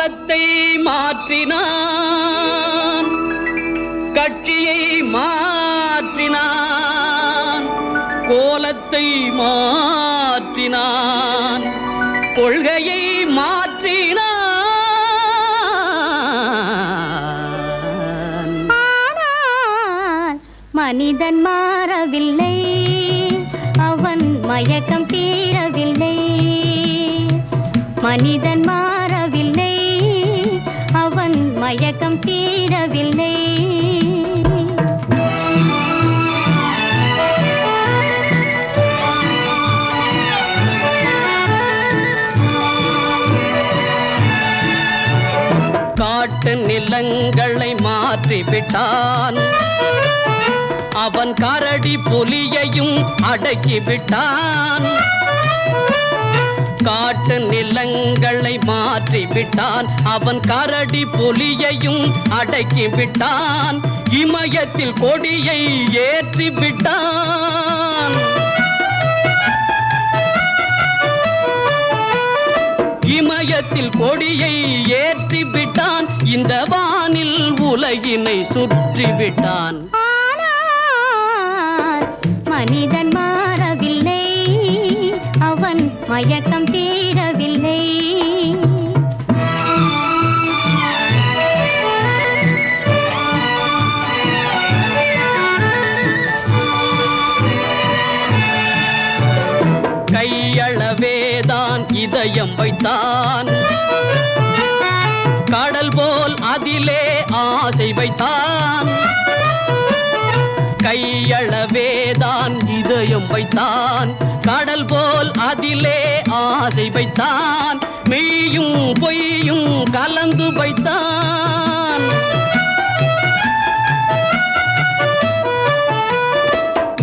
காலத்தை மாற்றினான். கட்சியை மாற்றினான். கோலத்தை மாற்றினான். கொள்கையை மாற்றினான். மனிதன் மாறவில்லை. அவன் மயக்கம் தீரவில்லை. மனிதன் மா தீரவில்லை காட்டு நிலங்களை மாற்றிவிட்டான். அவன் கரடி புலியையும் அடக்கிவிட்டான். காட்டு நிலங்களை மாற்றி விட்டான் அவன் கரடி புலியையும் அடக்கி விட்டான். இமயத்தில் கொடியை ஏற்றி விட்டான். இமயத்தில் கொடியை ஏற்றி விட்டான். இந்த வானில் உலகினை சுற்றி விட்டான் மனிதன் மயக்கம் தீரவில்லை. கையளவேதான் இதயம் வைத்தான். கடல் போல் அதிலே ஆசை வைத்தான். கையளவேதான் இதயம் வைத்தான். கடல் போல் அதிலே ஆசை வைத்தான் மெய்யும் பொய்யும் கலந்து வைத்தான்.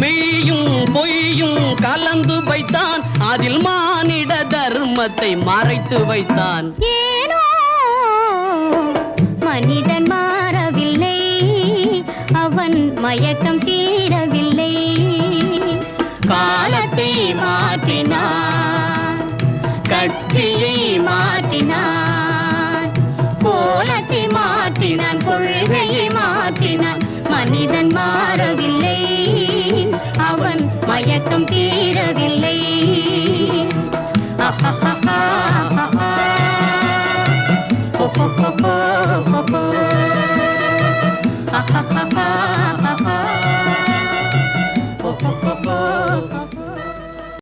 மெய்யும் பொய்யும் கலந்து வைத்தான் அதில் மானிட தர்மத்தை மறைத்து வைத்தான். ஏனோ மனிதன் மாறவில்லை அவன் மயக்கம் தீ பட்டியை மாற்றினான். கோலத்தை மாற்றினான் கொள்கையை மாற்றினான். மனிதன் மாறவில்லை. அவன் மயக்கம் தீரவில்லை. அப்பா அப்பா